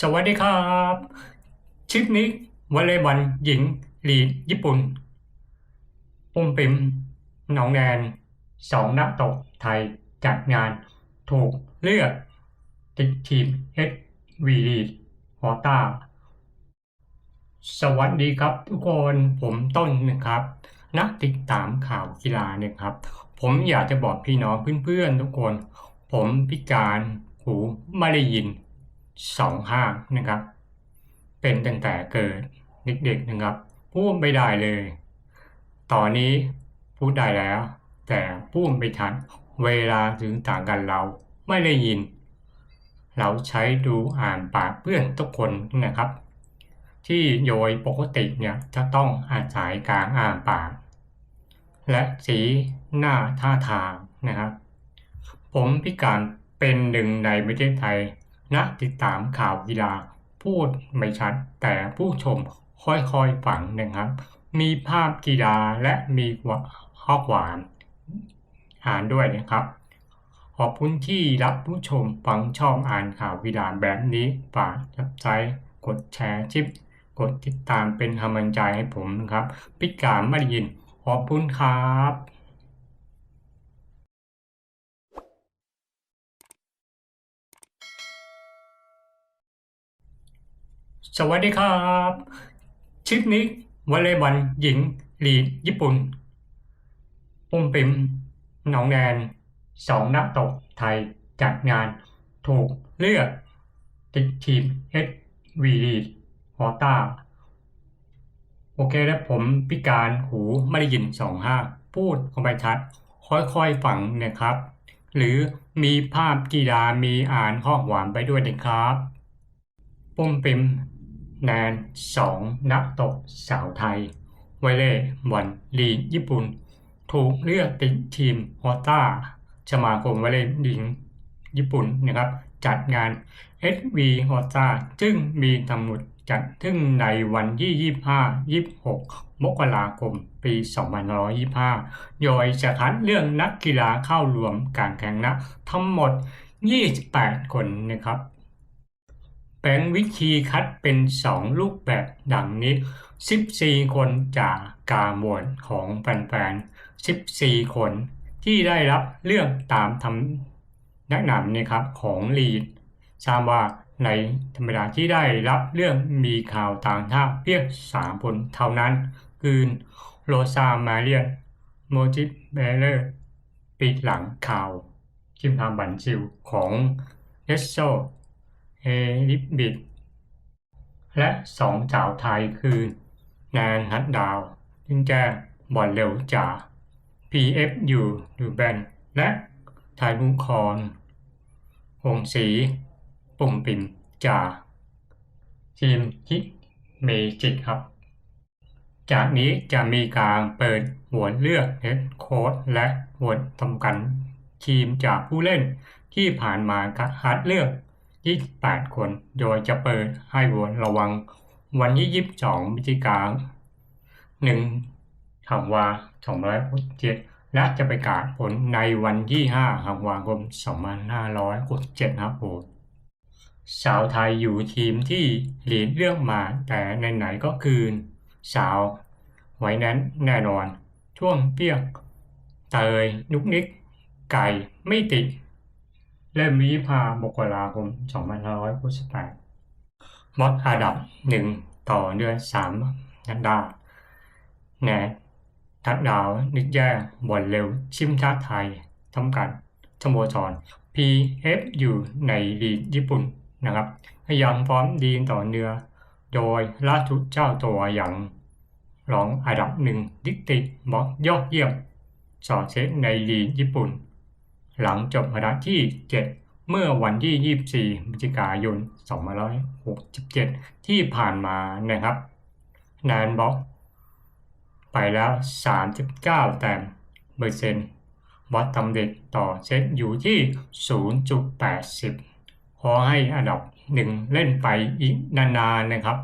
สวัสดีครับ คลิปนี้วอลเลย์บอลหญิงลีกญี่ปุ่นปุ้มปิมหนองแนนสองนักตกไทยจัดงานถูกเลือก ติดทีมเอสวีลีฮอต้า สวัสดีครับทุกคนผมต้นนะครับนักติดตามข่าวกีฬาเนี่ยครับ ผมอยากจะบอกพี่น้องเพื่อนๆทุกคน ผมพิการหูไม่ได้ยิน สองข้างนะครับ เป็นตั้งแต่เกิดเด็กๆนะครับ พูดไม่ได้เลย ตอนนี้พูดได้แล้ว แต่พูดไม่ทันเวลาถึงต่างกันเราไม่ได้ยิน เราใช้ดูอ่านปากเพื่อนทุกคนนะครับ ที่โดยปกติเนี่ยจะต้องอาศัยการอ่านปาก และสีหน้าท่าทางนะครับ ผมพิการเป็นหนึ่งในประเทศไทย นักติดตามข่าวกีฬา พูดไม่ชัด แต่ผู้ชมค่อยๆฟังนะครับ มีภาพกีฬาและมีข้อความอ่านด้วยนะครับ ขอบคุณที่รับผู้ชมฟังช่องอ่านข่าวกีฬาแบบนี้ฝากซับสไครต์กดแชร์ชิป กดติดตามเป็นกำลังใจให้ผมนะครับพิการไม่ได้ยินขอบคุณครับ สวัสดีครับ คลิปนี้วอลเลย์บอลหญิงลีกญี่ปุ่นปุ้มปิมหนองแนนสองนักตกไทยจัดงานถูกเลือก ติดทีมเอสวีลีฮอต้า โอเคแล้วผมพิการหูไม่ได้ยินสองห้าพูดคอมไปชัด ค่อยๆฟังนะครับ หรือมีภาพกีฬามีอ่านข้อความไปด้วยนะครับปุ้มปิม แนนสองนักตกสาวไทย ไวเล่บอลลีกญี่ปุ่น ถูกเลือกติดทีมฮอต้าสมาคมวอลเลย์หญิงญี่ปุ่นนะครับ จัดงาน SV ฮอต้าซึ่งมีกำหนดจัดถึงในวันที่ 25 26 มกราคม ปี 2525 โดยจะคัดเรื่องนักกีฬาเข้ารวมการแข่งนะทั้งหมด 28 คนนะครับ แบ่งวิธีคัดเป็น 2 รูปแบบดังนี้ 14 คนจากการโหวตของแฟนๆ 14 คนที่ได้รับเลือกตามทำแนะนำนะครับของลีดทราบว่าในธรรมดาที่ได้รับเรื่องมีข่าวต่างท่าเพียงสามคนเท่านั้น คือโรซามาเรียนโมจิเบเลอร์ปิดหลังข่าวคิมทำบันชิวของเอสโซ เฮลิบบิดและสองสาวไทยคือ แนนฮัดดาวจึงแจ้บอลเร็วจ่า PFU ดูแบนและไทยมุคอนหงสี ปุ่มปิ่มจ่าทีมคิเมจิกครับ จากนี้จะมีการเปิดโหวตเลือกเฮดโค้ดและโหวตทำกันทีมจากผู้เล่นที่ผ่านมาคัดเลือก 28 คน โดยจะเปิดให้โหวตระวังวันที่ 22พฤศจิกายนหนึ่งธันวา2567และจะประกาศผลในวันที่ 5 ธันวาคม 2567ครับผมสาวไทยอยู่ทีมที่หลีดเรื่องมาแต่ไหนๆก็คือ สาว ไว้นั้นแน่นอน ช่วงเปียก เตยนุกนิก ไก่ไม่ติด เริ่มวิภามกราคม2568มดอันดับหนึ่งต่อเดือนสามนันดาแนทัดดาวนึกแย่บอลเร็ว ชิมชาติไทยทำกันสโมสร PF อยู่ในลีกญี่ปุ่นนะครับยังพร้อมดีต่อเนื้อ โดยล่าสุดเจ้าตัวอย่างรองอันดับหนึ่งดิกติบอกยอดเยี่ยมสอดเซตในลีกญี่ปุ่น หลังจบอันดับที่ 7 เมื่อวันที่ 24พฤศจิกายน2567 ที่ผ่านมานะครับแนนบอกไปแล้ว 39 แต้มเปอร์เซ็นต์วัดตำเด็กต่อเซตอยู่ที่ 0.80 ขอให้อันดับหนึ่งเล่นไปอีกนานๆนะครับ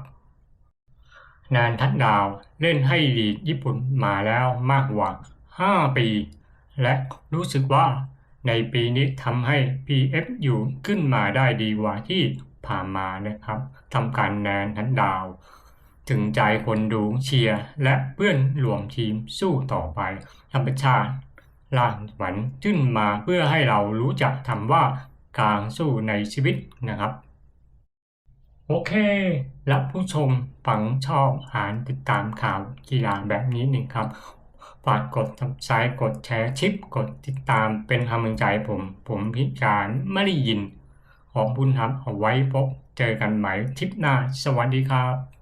นานทัดดาวเล่นให้ลีกญี่ปุ่นมาแล้วมากกว่า 5 ปี และรู้สึกว่า ในปีนี้ทำให้ PFU ขึ้นมาได้ดีกว่าที่ผ่านมานะครับทำการแนนทันดาว ถึงใจคนดูเชียร์และเพื่อนรวมทีมสู้ต่อไป ธรรมชาติล่างฝันขึ้นมาเพื่อให้เรารู้จักทำว่าการสู้ในชีวิตนะครับ โอเคและผู้ชมฝังชอบอ่านติดตามข่าวกีฬาแบบนี้หนึ่งครับ ฝากกด subscribe กดแชร์ชิปกดติดตามเป็นกำลังใจผม ผมพิการไม่ได้ยิน ขอบคุณครับเอาไว้พบเจอกันใหม่ทิปหน้า สวัสดีครับ